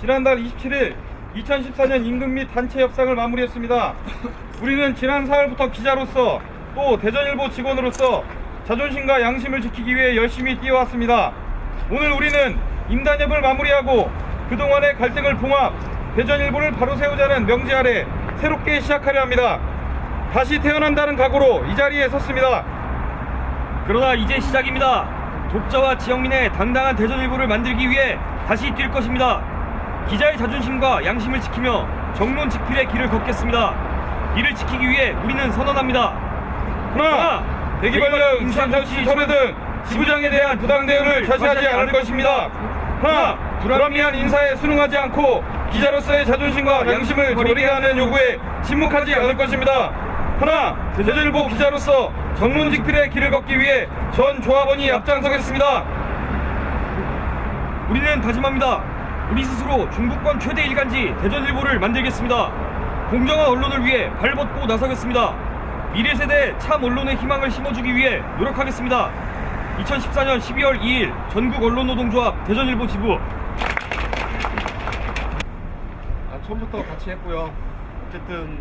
지난달 27일 2014년 임금 및 단체 협상을 마무리했습니다. 우리는 지난 4월부터 기자로서 또 대전일보 직원으로서 자존심과 양심을 지키기 위해 열심히 뛰어왔습니다. 오늘 우리는 임단협을 마무리하고 그동안의 갈등을 봉합, 대전일보를 바로 세우자는 명제 아래 새롭게 시작하려 합니다. 다시 태어난다는 각오로 이 자리에 섰습니다. 그러나 이제 시작입니다. 독자와 지역민의 당당한 대전일보를 만들기 위해 다시 뛸 것입니다. 기자의 자존심과 양심을 지키며 정론 직필의 길을 걷겠습니다. 이를 지키기 위해 우리는 선언합니다. 하나, 대기발령, 인상정치 철회 등 지부장에 대한 부당 대응을 자시하지 않을 것입니다. 하나, 불합리한 인사에 순응하지 않고 기자로서의 자존심과 양심을 버리게 하는 요구에 침묵하지 않을 것입니다. 하나, 대전일보 기자로서 정론 직필의 길을 걷기 위해 전 조합원이 앞장서겠습니다. 우리는 다짐합니다. 우리 스스로 중부권 최대 일간지 대전일보를 만들겠습니다. 공정한 언론을 위해 발벗고 나서겠습니다. 미래 세대에 참 언론의 희망을 심어주기 위해 노력하겠습니다. 2014년 12월 2일 전국 언론노동조합 대전일보 지부 아, 처음부터 같이 했고요. 어쨌든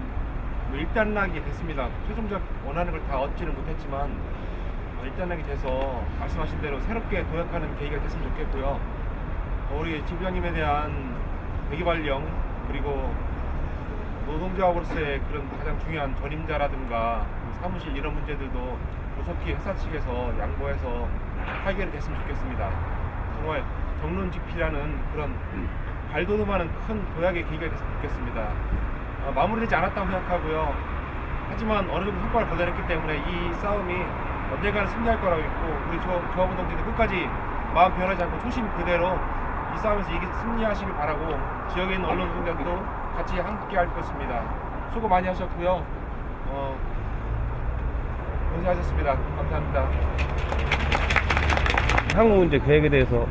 뭐 일단락이 됐습니다. 최종적 원하는 걸 다 얻지는 못했지만 어, 일단락이 돼서 말씀하신 대로 새롭게 도약하는 계기가 됐으면 좋겠고요. 어, 우리 지부장님에 대한 대기발령 그리고 노동조합으로서의 그런 가장 중요한 전임자라든가 그 사무실 이런 문제들도 조속히 회사 측에서 양보해서 해결이 됐으면 좋겠습니다. 정말 정론직필하는 그런 발돋움하는 큰 도약의 계기가 됐으면 좋겠습니다. 어, 마무리되지 않았다고 생각하고요. 하지만 어느 정도 성과를 거둬냈기 때문에 이 싸움이 언젠가는 승리할 거라고 믿고 우리 조, 조합원 동지들 끝까지 마음 변하지 않고 초심 그대로 이 싸움에서 이기 승리하시길 바라고 지역에 있는 언론 동지들도 같이 함께 할 것입니다. 수고 많이 하셨고요. 어, 고생하셨습니다. 감사합니다. 향후 이제 계획에 대해서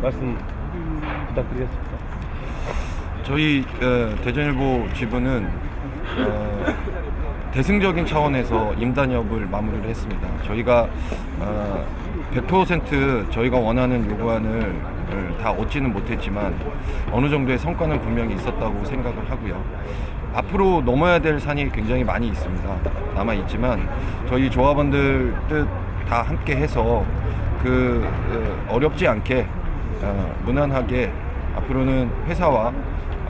말씀 부탁드리겠습니다. 저희 어, 대전일보 지부는 어, 대승적인 차원에서 임단협을 마무리를 했습니다. 저희가 어, 100% 저희가 원하는 요구안을 다 얻지는 못했지만 어느 정도의 성과는 분명히 있었다고 생각을 하고요. 앞으로 넘어야 될 산이 굉장히 많이 있습니다. 남아 있지만 저희 조합원들 뜻 다 함께 해서 그 어, 어렵지 않게 어, 무난하게 앞으로는 회사와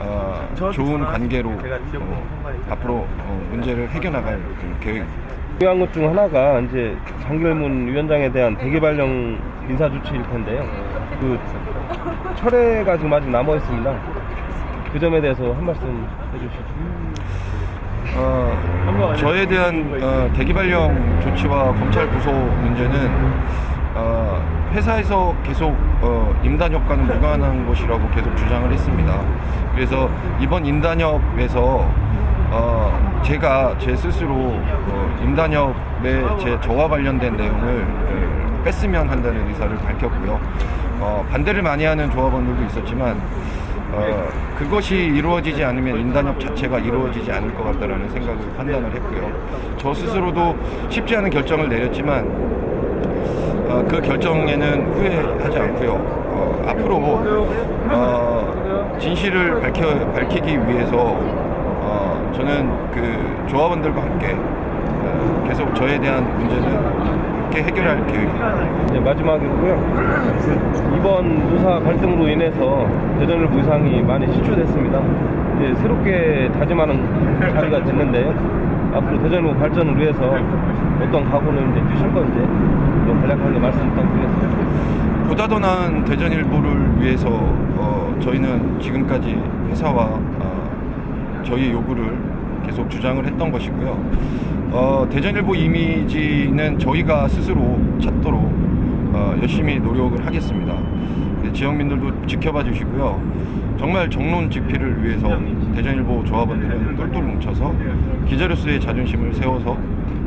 어, 좋은 관계로 어, 앞으로 어, 문제를 해결나갈 그 계획입니다. 중요한 것 중 하나가 이제 장결문 위원장에 대한 대기발령 인사 조치일 텐데요. 그 철회가 지금 아직 남아 있습니다. 그 점에 대해서 한 말씀 해주시죠. 어, 저에 대한 어, 대기발령 조치와 검찰 구속 문제는 어, 회사에서 계속 어, 임단협과는 무관한 것이라고 계속 주장을 했습니다. 그래서 이번 임단협에서 어, 제가 제 스스로 어, 임단협의 제 저와 관련된 내용을 어, 뺐으면 한다는 의사를 밝혔고요. 어, 반대를 많이 하는 조합원들도 있었지만 어, 그것이 이루어지지 않으면 인단협 자체가 이루어지지 않을 것 같다라는 생각을 판단을 했고요. 저 스스로도 쉽지 않은 결정을 내렸지만 어, 그 결정에는 후회하지 않고요. 어, 앞으로 어, 진실을 밝혀, 밝히기 위해서 어, 저는 그 조합원들과 함께 어, 계속 저에 대한 문제는 함께 해결할 계획입니다. 이제 마지막이고요. 그 이번 노사 갈등으로 인해서 대전일보 의상이 많이 실추됐습니다. 이제 새롭게 다짐하는 자리가 됐는데요. 앞으로 대전일보 발전을 위해서 어떤 각오는 이제 뛰실 건지 좀 간략하게 말씀 부탁드리겠습니다. 보다 더 나은 대전일보를 위해서 어, 저희는 지금까지 회사와 어, 저희의 요구를 계속 주장을 했던 것이고요. 어, 대전일보 이미지는 저희가 스스로 찾도록 어, 열심히 노력을 하겠습니다. 네, 지역민들도 지켜봐 주시고요. 정말 정론 집필을 위해서 대전일보 조합원들은 똘똘 뭉쳐서 기자로서의 자존심을 세워서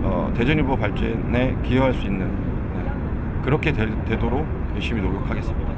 어, 대전일보 발전에 기여할 수 있는 네, 그렇게 되, 되도록 열심히 노력하겠습니다.